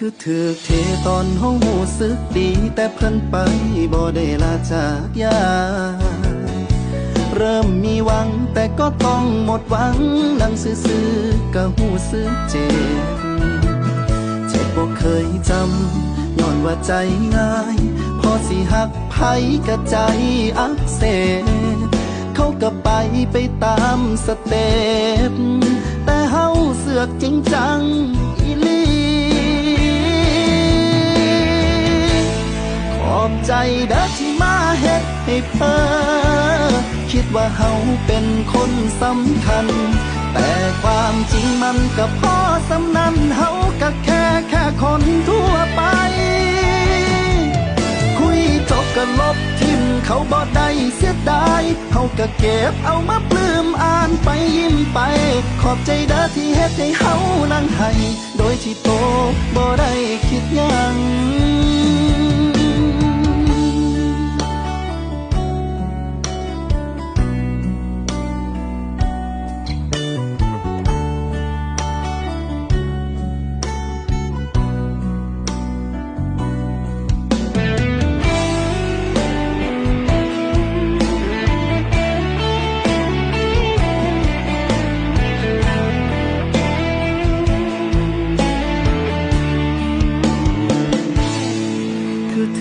คือถือเทตอนห้องหูสึกดี แต่เพิ่นไปบ่ได้ลาจากยา เริ่มมีหวังแต่ก็ต้องหมดหวังนั่งซื่อๆก็หูสึกเจ็บเจ็บบ่เคยจำย้อนว่าใจง่าย พอสิหักไผกะใจอักเสบเขาก็ไปไปตามสเต็ปแต่เฮาเสือกจริงจัง ใจเด้อที่มาเฮ็ดให้เพ้อคิดว่าเฮาเป็นคนสำคัญ แต่ความจริงมันก็พอสำนันเฮาก็แค่แค่คนทั่วไป คุยจบก็ลบทิมเขาบ่ได้เสียดายเฮาก็เก็บเอามาปลื้มอ่านไปยิ้มไป ขอบใจเด้อที่เฮ็ดให้เฮานั่งให้โดยที่โตบ่ได้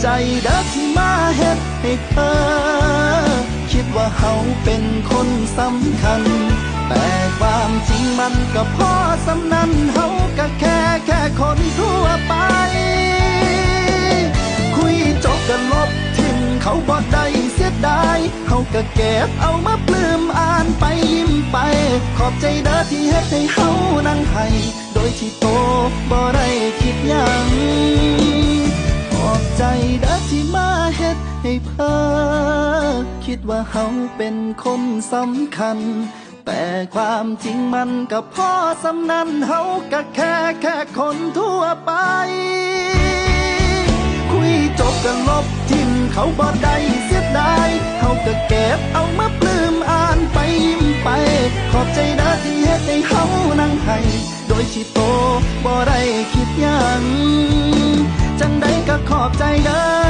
ใจเด้อที่มาเฮ็ดให้เธอ คิดว่าเฮาเป็นคนสำคัญ แต่ความจริงมันก็พอสำนันเฮาก็แค่แค่คนทั่วไป คุยจบกันลบทิ้งเขาบ่ได้เสียดายเฮาก็เก็บเอามาปลื้มอ่านไปยิ้มไป ขอบใจเด้อที่เฮ็ดให้เฮานั่ง คิดว่าเฮาเป็นคนสำคัญ แต่ความจริงมันก็พ่อสำนันเฮาก็แค่แค่คนทั่วไป คุยจบกันลบทิ้งเขาบ่ได้เสียดายเฮาก็เก็บเอามาปลื้มอ่านไปยิ้มไป ขอบใจเด้อที่เฮ็ดให้เฮานั่งให้โดยที่โตบ่ได้คิดยังจังใดก็ขอบใจเด้อ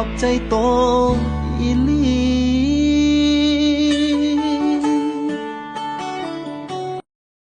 อกใจโตอีลี